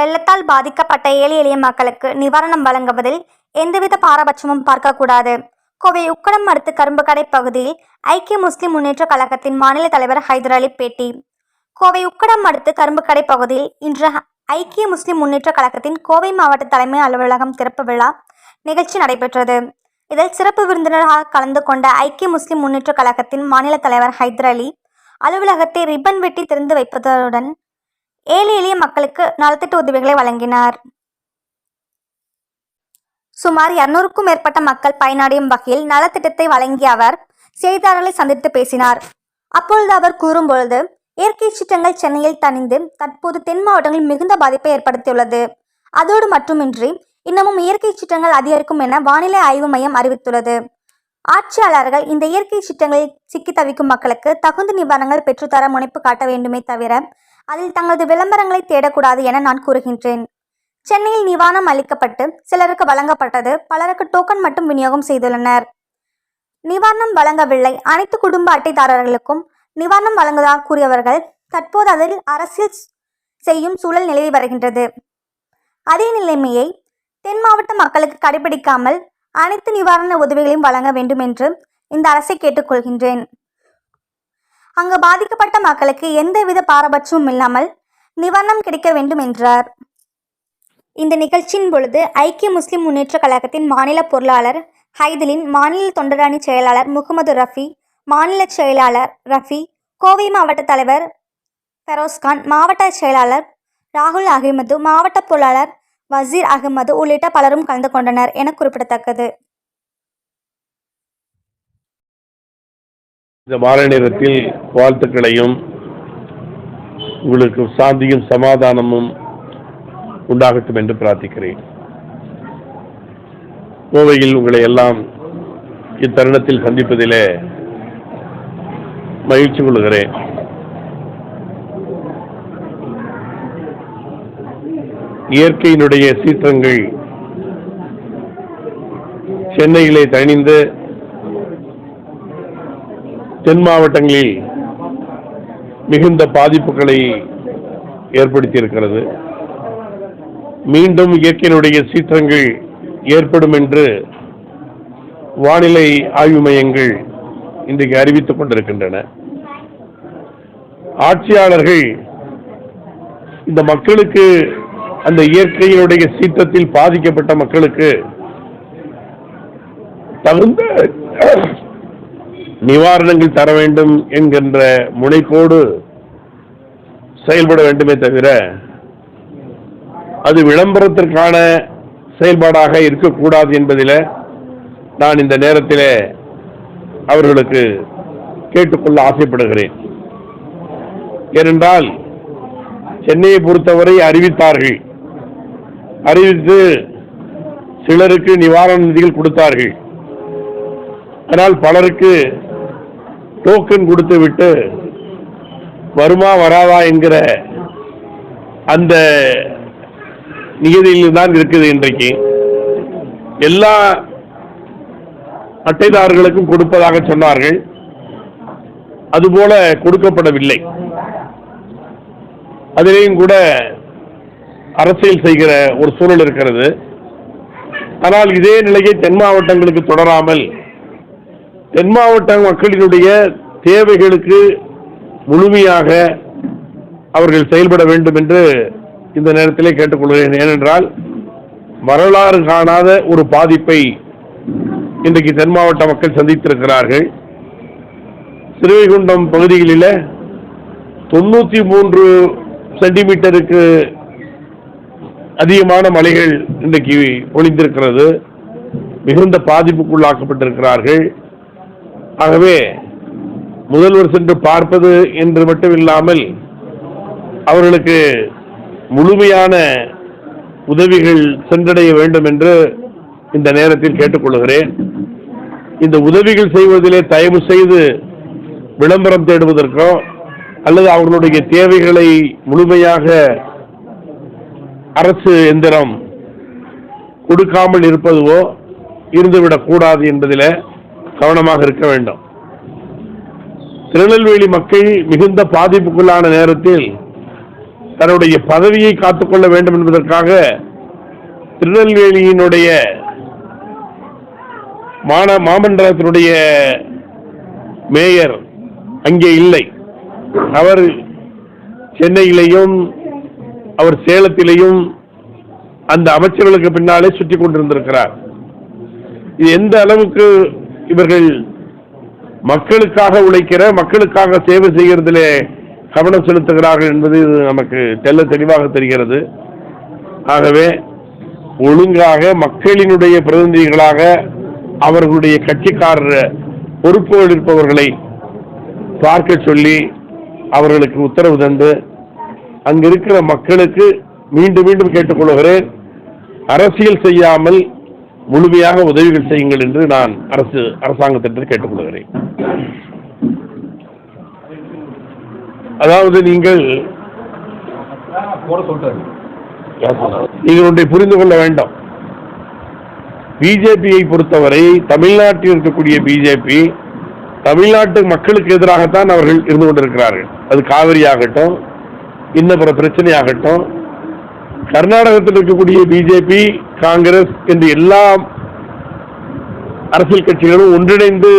வெள்ளத்தால் பாதிக்கப்பட்ட ஏழை எளிய மக்களுக்கு நிவாரணம் வழங்குவதில் எந்தவித பாரபட்சமும் பார்க்கக்கூடாது. கோவை உக்கடம் அடுத்த கரும்புக்கடை பகுதியில் ஐக்கிய முஸ்லிம் முன்னேற்ற கழகத்தின் மாநில தலைவர் ஹைதர் அலி பேட்டி. கோவை உக்கடம் அடுத்த கரும்புக்கடை பகுதியில் இன்று ஐக்கிய முஸ்லிம் முன்னேற்ற கழகத்தின் கோவை மாவட்ட தலைமை அலுவலகம் திறப்பு விழா நிகழ்ச்சி நடைபெற்றது. இதில் சிறப்பு விருந்தினராக கலந்து கொண்ட ஐக்கிய முஸ்லிம் முன்னேற்ற கழகத்தின் மாநில தலைவர் ஹைதர் அலி அலுவலகத்தை ரிப்பன் வெட்டி திறந்து வைப்பதுடன் ஏழை எளிய மக்களுக்கு நலத்திட்ட உதவிகளை வழங்கினார். சுமார் இருநூறுக்கும் மேற்பட்ட மக்கள் பயனடையும் வகையில் நலத்திட்டத்தை வழங்கிய அவர் செய்தியாளர்களை சந்தித்து பேசினார். அப்பொழுது அவர் கூறும்பொழுது இயற்கை சீற்றங்கள் சென்னையில் தணிந்து தற்போது தென் மாவட்டங்களில் மிகுந்த பாதிப்பை ஏற்படுத்தியுள்ளது. அதோடு மட்டுமின்றி இன்னமும் இயற்கை சீற்றங்கள் அதிகரிக்கும் என வானிலை ஆய்வு மையம் அறிவித்துள்ளது. ஆட்சியாளர்கள் இந்த இயற்கை சீற்றங்களில் சிக்கி தவிக்கும் மக்களுக்கு தகுந்த நிவாரணங்கள் பெற்றுத்தர முனைப்பு காட்ட வேண்டுமே தவிர அதில் தங்களது விளம்பரங்களை தேடக்கூடாது என நான் கூறுகின்றேன். சென்னையில் நிவாரணம் அளிக்கப்பட்டு சிலருக்கு வழங்கப்பட்டது பலருக்கு டோக்கன் மட்டும் விநியோகம் செய்துள்ளனர். நிவாரணம் வழங்கவில்லை. அனைத்து குடும்ப அட்டைதாரர்களுக்கும் நிவாரணம் வழங்குவதாக கூறியவர்கள் தற்போது அதில் அரசியல் செய்யும் சூழல் நிலவி வருகின்றது. அதே நிலைமையை தென் மாவட்ட மக்களுக்கு கடைபிடிக்காமல் அனைத்து நிவாரண உதவிகளையும் வழங்க வேண்டும் என்று இந்த அரசை கேட்டுக்கொள்கின்றேன். அங்கு பாதிக்கப்பட்ட மக்களுக்கு எந்தவித பாரபட்சமும் இல்லாமல் நிவாரணம் கிடைக்க வேண்டும் என்றார். இந்த நிகழ்ச்சியின் பொழுது ஐக்கிய முஸ்லிம் முன்னேற்ற கழகத்தின் மாநில பொருளாளர் ஹைதலின் மாநில தொண்டரணி செயலாளர் முகமது ரஃபி மாநில செயலாளர் ரஃபி கோவை மாவட்ட தலைவர் ஃபெரோஸ்கான் மாவட்ட செயலாளர் ராகுல் அகமது மாவட்ட பொருளாளர் வசீர் அகமது உள்ளிட்ட பலரும் கலந்து கொண்டனர் என குறிப்பிடத்தக்கது. இந்த மாலை நேரத்தில் வாழ்த்துக்களையும் உங்களுக்கு சாந்தியும் சமாதானமும் உண்டாகட்டும் என்று பிரார்த்திக்கிறேன். கோவையில் உங்களை எல்லாம் இத்தருணத்தில் சந்திப்பதிலே மகிழ்ச்சி கொள்கிறேன். இயற்கையினுடைய சீற்றங்கள் சென்னையிலே தணிந்து தென் மாவட்டங்களில் மிகுந்த பாதிப்புகளை ஏற்படுத்தியிருக்கிறது. மீண்டும் இயற்கையினுடைய சீற்றங்கள் ஏற்படும் என்று வானிலை ஆய்வு மையங்கள் இன்றைக்கு அறிவித்துக் கொண்டிருக்கின்றன. ஆட்சியாளர்கள் இந்த மக்களுக்கு அந்த இயற்கையினுடைய சீற்றத்தில் பாதிக்கப்பட்ட மக்களுக்கு தகுந்த நிவாரணங்கள் தர வேண்டும் என்கின்ற முனைப்போடு செயல்பட வேண்டுமே தவிர அது விளம்பரத்திற்கான செயல்பாடாக இருக்கக்கூடாது என்பதில் நான் இந்த நேரத்தில் அவர்களுக்கு கேட்டுக்கொள்ள ஆசைப்படுகிறேன். ஏனென்றால் சென்னையை பொறுத்தவரை அறிவித்தார்கள். அறிவித்து சிலருக்கு நிவாரண நிதிகள் கொடுத்தார்கள். ஆனால் பலருக்கு டோக்கன் கொடுத்து விட்டு வருமா வராதா என்கிற அந்த நிகதியில் தான் இருக்குது இன்றைக்கு. எல்லா அட்டைதாரர்களுக்கும் கொடுப்பதாக சொன்னார்கள். அதுபோல கொடுக்கப்படவில்லை. அதிலேயும் கூட அரசியல் செய்கிற ஒரு சூழல் இருக்கிறது. ஆனால் இதே நிலையை தென் மாவட்டங்களுக்கு தொடராமல் தென் மாவட்ட மக்களினுடைய தேவைகளுக்கு முழுமையாக அவர்கள் செயல்பட வேண்டும் என்று இந்த நேரத்திலே கேட்டுக்கொள்கிறேன். ஏனென்றால் வரலாறு காணாத ஒரு பாதிப்பை இன்றைக்கு தென் மாவட்ட மக்கள் சந்தித்திருக்கிறார்கள். சிறுவைகுண்டம் பகுதிகளில் தொண்ணூற்றி மூன்று சென்டிமீட்டருக்கு அதிகமான மலைகள் இன்றைக்கு பொழிந்திருக்கிறது மிகுந்த பாதிப்புக்குள்ளாக்கப்பட்டிருக்கிறார்கள். ஆகவே முதல்வர் சென்று பார்ப்பது என்று மட்டும் இல்லாமல் அவர்களுக்கு முழுமையான உதவிகள் சென்றடைய வேண்டும் என்று இந்த நேரத்தில் கேட்டுக்கொள்கிறேன். இந்த உதவிகள் செய்வதிலே தயவு செய்து விளம்பரம் தேடுவதற்கோ அல்லது அவர்களுடைய தேவைகளை முழுமையாக அரசு எந்திரம் கொடுக்காமல் இருப்பதுவோ இருந்துவிடக்கூடாது என்பதில் கவனமாக இருக்க வேண்டும். திருநெல்வேலி மக்கள் மிகுந்த பாதிப்புக்குள்ளான நேரத்தில் தன்னுடைய பதவியை காத்துக்கொள்ள வேண்டும் என்பதற்காக திருநெல்வேலியினுடைய மாந மாமண்டலத்தினுடைய மேயர் அங்கே இல்லை. அவர் சென்னையிலையும் அவர் சேலத்திலையும் அந்த அமைச்சர்களுக்கு பின்னாலே சுற்றி கொண்டிருந்திருக்கிறார். இது எந்த அளவுக்கு இவர்கள் மக்களுக்காக உழைக்கிற மக்களுக்காக சேவை செய்கிறதிலே கவனம் செலுத்துகிறார்கள் என்பது இது நமக்கு தெல்ல தெளிவாக தெரிகிறது. ஆகவே ஒழுங்காக மக்களினுடைய பிரதிநிதிகளாக அவர்களுடைய கட்சிக்காரர் பொறுப்புகள் இருப்பவர்களை பார்க்க சொல்லி அவர்களுக்கு உத்தரவு தந்து அங்கிருக்கிற மக்களுக்கு மீண்டும் மீண்டும் கேட்டுக்கொள்கிறேன் அரசியல் செய்யாமல் முழுமையாக உதவிகள் செய்யுங்கள் என்று நான் அரசு அரசாங்கத்திற்கு கேட்டுக்கொள்கிறேன். அதாவது நீங்கள் இதனுடைய நீங்கள் ஒன்றை புரிந்து கொள்ள வேண்டும். பிஜேபியை பொறுத்தவரை தமிழ்நாட்டில் இருக்கக்கூடிய பிஜேபி தமிழ்நாட்டு மக்களுக்கு எதிராகத்தான் அவர்கள் இருந்து கொண்டிருக்கிறார்கள். அது காவிரி ஆகட்டும் இன்னும் பிற பிரச்சனையாகட்டும் கர்நாடகத்தில் இருக்கக்கூடிய பிஜேபி காங்கிரஸ் என்று எல்லா அரசியல் கட்சிகளும் ஒன்றிணைந்து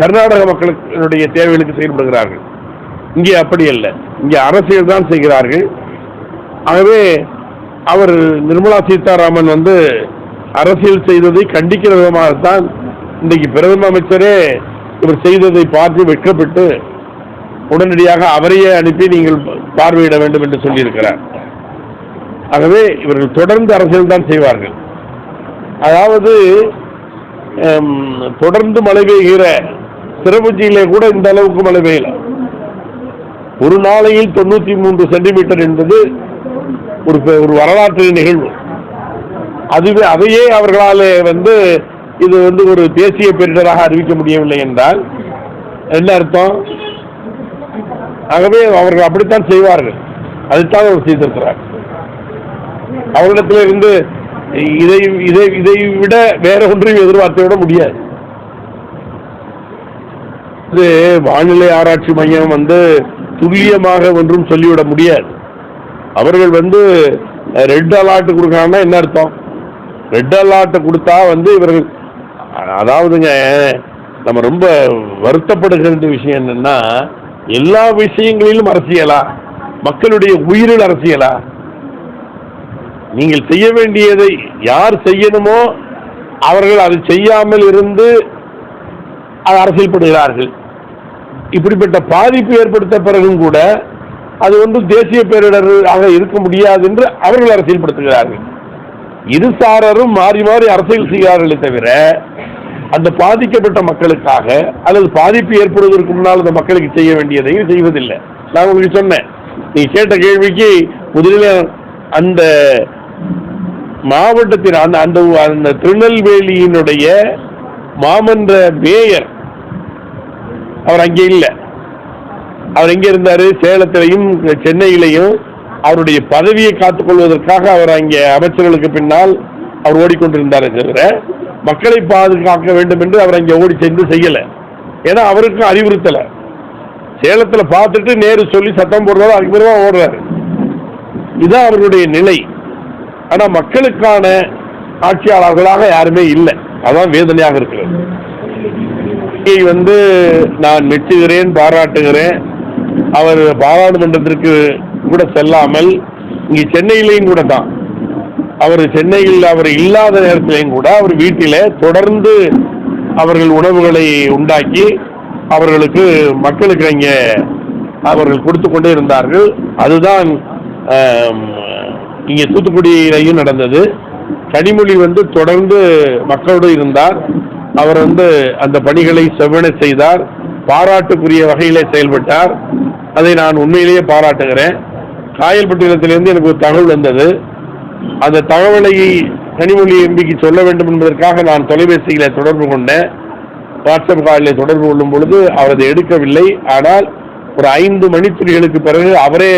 கர்நாடக மக்களுடைய தேவைகளுக்கு செயல்படுகிறார்கள். இங்கே அப்படி அல்ல. இங்கே அரசியல் தான் செய்கிறார்கள். ஆகவே அவர் நிர்மலா சீதாராமன் வந்து அரசியல் செய்ததை கண்டிக்கிற விதமாகத்தான் இன்றைக்கு பிரதம அமைச்சரே இவர் செய்ததை பார்த்து வெட்கப்பட்டு உடனடியாக அவரையே அனுப்பி நீங்கள் பார்வையிட வேண்டும் என்று சொல்லியிருக்கிறார். ஆகவே இவர்கள் தொடர்ந்து அரசியல் தான் செய்வார்கள். அதாவது தொடர்ந்து மழை பெய்கிற சிறப்புச்சியிலே கூட இந்த அளவுக்கு மழை பெய்யல. ஒரு நாளையில் தொண்ணூத்தி மூன்று சென்டிமீட்டர் என்பது ஒரு பெ- ஒரு வரலாற்று நிகழ்வு. அதுவே அதையே அவர்களால் வந்து இது வந்து ஒரு தேசிய பேரிடராக அறிவிக்க முடியவில்லை என்றால் என்ன அர்த்தம்? ஆகவே அவர்கள் அப்படித்தான் செய்வார்கள். அதுதான் அவர் செய்திருக்கிறார். அவரிடத்தில் இருந்து இதை இதை இதை விட வேற ஒன்றையும் எதிர்பார்த்து விட முடியாது. இது வானிலை ஆராய்ச்சி மையம் வந்து துல்லியமாக ஒன்றும் சொல்லிவிட முடியாது. அவர்கள் வந்து ரெட் அலர்ட் கொடுக்கறாங்கன்னா என்ன அர்த்தம்? ரெட் அலர்ட் கொடுத்தா வந்து இவர்கள் அதாவதுங்க நம்ம ரொம்ப வருத்தப்படுகிற விஷயம் என்னன்னா எல்லா விஷயங்களிலும் அரசியலா? மக்களுடைய உயிரில் அரசியலா? நீங்கள் செய்ய வேண்டியதை யார் செய்யணுமோ அவர்கள் அதை செய்யாமல் இருந்து அது அரசியல்படுகிறார்கள் இப்படிப்பட்ட பாதிப்பு ஏற்படுத்த பிறகும் கூட அது வந்து தேசிய பேரிடராக இருக்க முடியாது என்று அவர்கள் அரசியல்படுத்துகிறார்கள் இரு சாரரும் மாறி மாறி அரசியல் செய்கிறார்களே தவிர அந்த பாதிக்கப்பட்ட மக்களுக்காக அல்லது பாதிப்பு ஏற்படுவதற்கு முன்னால் அந்த மக்களுக்கு செய்ய வேண்டியதையும் செய்வதில்லை. நான் உங்களுக்கு சொன்னேன் நீ கேட்ட கேள்விக்கு முதலில் அந்த மாவட்டத்தின் அந்த அந்த அந்த திருநெல்வேலியினுடைய மாமன்ற மேயர் அவர் அங்கே இல்லை. அவர் எங்கே இருந்தார்? சேலத்திலையும் சென்னையிலையும் அவருடைய பதவியை காத்துக்கொள்வதற்காக அவர் அங்கே அமைச்சர்களுக்கு பின்னால் அவர் ஓடிக்கொண்டிருந்தாரே தவிர மக்களை பாதுகாக்க வேண்டும் என்று அவர் அங்கே ஓடி சென்று செய்யலை. ஏன்னா அவருக்கும் அறிவுறுத்தலை. சேலத்தில் பார்த்துட்டு நேரு சொல்லி சத்தம் போடுறதோ அதுக்கு பிறகு ஓடுறாரு. இதுதான் அவருடைய நிலை. ஆனா மக்களுக்கான ஆட்சியாளர்களாக யாருமே இல்லை. அதான் வேதனையாக இருக்கிறது. வந்து நான் மெச்சுகிறேன் பாராட்டுகிறேன். அவர் பாராளுமன்றத்திற்கு கூட செல்லாமல் இங்கே சென்னையிலையும் கூட தான். அவர் சென்னையில் அவர் இல்லாத நேரத்திலையும் கூட அவர் வீட்டிலே தொடர்ந்து அவர்கள் உணவுகளை உண்டாக்கி அவர்களுக்கு மக்களுக்கு இங்கே அவர்கள் கொடுத்து கொண்டே இருந்தார்கள். அதுதான் இங்கே தூத்துக்குடியிலையும் நடந்தது. கனிமொழி வந்து தொடர்ந்து மக்களோடு இருந்தார். அவர் வந்து அந்த பணிகளை செவ்வனை செய்தார். பாராட்டுக்குரிய வகையிலே செயல்பட்டார். அதை நான் உண்மையிலேயே பாராட்டுகிறேன். காயல்பட்டினத்திலிருந்து எனக்கு ஒரு தகவல் வந்தது. அந்த தகவலை கனிமொழி எம்பிக்கு சொல்ல வேண்டும் என்பதற்காக நான் தொலைபேசியில தொடர்பு கொண்டேன். வாட்ஸ்அப் காலில் தொடர்பு கொள்ளும் பொழுது அவர் அதை எடுக்கவில்லை. ஆனால் ஒரு ஐந்து மணித்துளிகளுக்கு பிறகு அவரே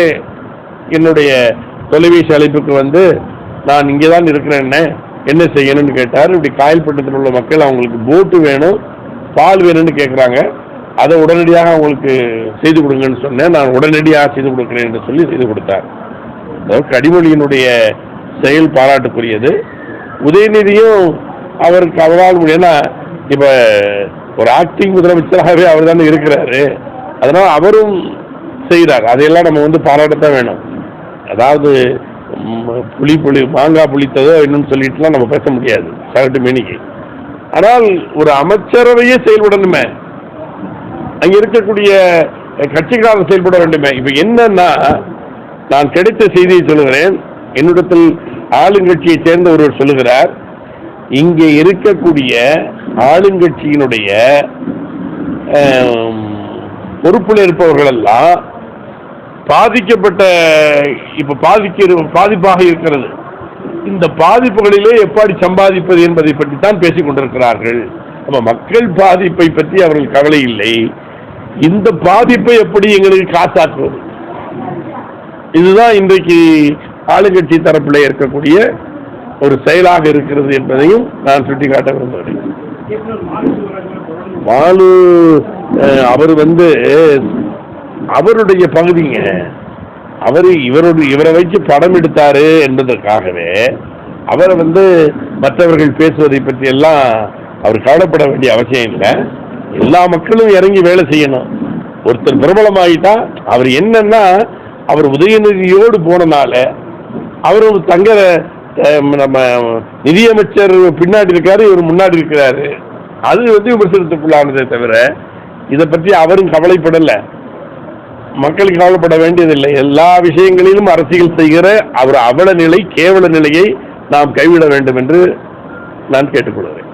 என்னுடைய தொலைபேசி அழைப்புக்கு வந்து நான் இங்கே தான் இருக்கிறேன்னு என்ன செய்யணும்னு கேட்டார். இப்படி காயல்பட்டத்தில் உள்ள மக்கள் அவங்களுக்கு போட்டு வேணும் பால் வேணும்னு கேட்குறாங்க அதை உடனடியாக அவங்களுக்கு செய்து கொடுங்கன்னு சொன்னேன். நான் உடனடியாக செய்து கொடுக்குறேன் என்று சொல்லி செய்து கொடுத்தார். அதாவது கனிமொழியினுடைய செயல் பாராட்டுக்குரியது. உதயநிதியும் அவருக்கு அவரால் ஏன்னா இப்போ ஒரு ஆக்டிங் முதலமைச்சராகவே அவர் தானே இருக்கிறாரு. அதனால் அவரும் செய்கிறார் அதையெல்லாம் நம்ம வந்து பாராட்டத்தான் வேணும். அதாவது புளி புளி மாங்காய் புளித்ததோ என்னன்னு சொல்லிட்டுலாம் நம்ம பேச முடியாது. சகட்டு மேனிக்கு ஆனால் ஒரு அமைச்சரவையே செயல்படணுமே. அங்கே இருக்கக்கூடிய கட்சிகளால் செயல்பட வேண்டுமே. இப்போ என்னன்னா நான் கிடைத்த செய்தியை சொல்லுகிறேன். என்னிடத்தில் ஆளுங்கட்சியை சேர்ந்த ஒருவர் சொல்லுகிறார் இங்கே இருக்கக்கூடிய ஆளுங்கட்சியினுடைய பொறுப்பில் இருப்பவர்கள் எல்லாம் பாதிக்கப்பட்ட இப்ப பாதிக்க பாதிப்பாக இருக்கிறது. இந்த பாதிப்புகளிலே எப்படி சம்பாதிப்பது என்பதை பற்றி தான் பேசிக் கொண்டிருக்கிறார்கள். நம்ம மக்கள் பாதிப்பை பற்றி அவர்கள் கவலை இல்லை. இந்த பாதிப்பை எப்படி எங்களுக்கு காசாக்குவது? இதுதான் இன்றைக்கு ஆளுங்கட்சி தரப்பில் இருக்கக்கூடிய ஒரு செயலாக இருக்கிறது என்பதையும் நான் சுட்டிக்காட்ட விரும்புகிறேன். பாலு அவர் வந்து அவருடைய பகுதிங்க அவர் இவருடைய இவரை வச்சு படம் எடுத்தாரு என்பதற்காகவே அவரை வந்து மற்றவர்கள் பேசுவதை பற்றி எல்லாம் அவர் கவலைப்பட வேண்டிய அவசியம் இல்லை. எல்லா மக்களும் இறங்கி வேலை செய்யணும். ஒருத்தர் பிரபலமாயிட்டா அவர் என்னன்னா அவர் உதயநிதியோடு போனனால அவரும் தங்க நம்ம நிதியமைச்சர் பின்னாடி இருக்காரு இவர் முன்னாடி இருக்கிறாரு. அது வந்து விமர்சனத்துக்குள்ளானதே தவிர இதை பற்றி அவரும் கவலைப்படலை. மக்களுக்கு கவலைப்பட வேண்டியதில்லை. எல்லா விஷயங்களிலும் அரசியல் செய்கிற அவர் அவல நிலை கேவல நிலையை நாம் கைவிட வேண்டும் என்று நான் கேட்டுக்கொள்கிறேன்.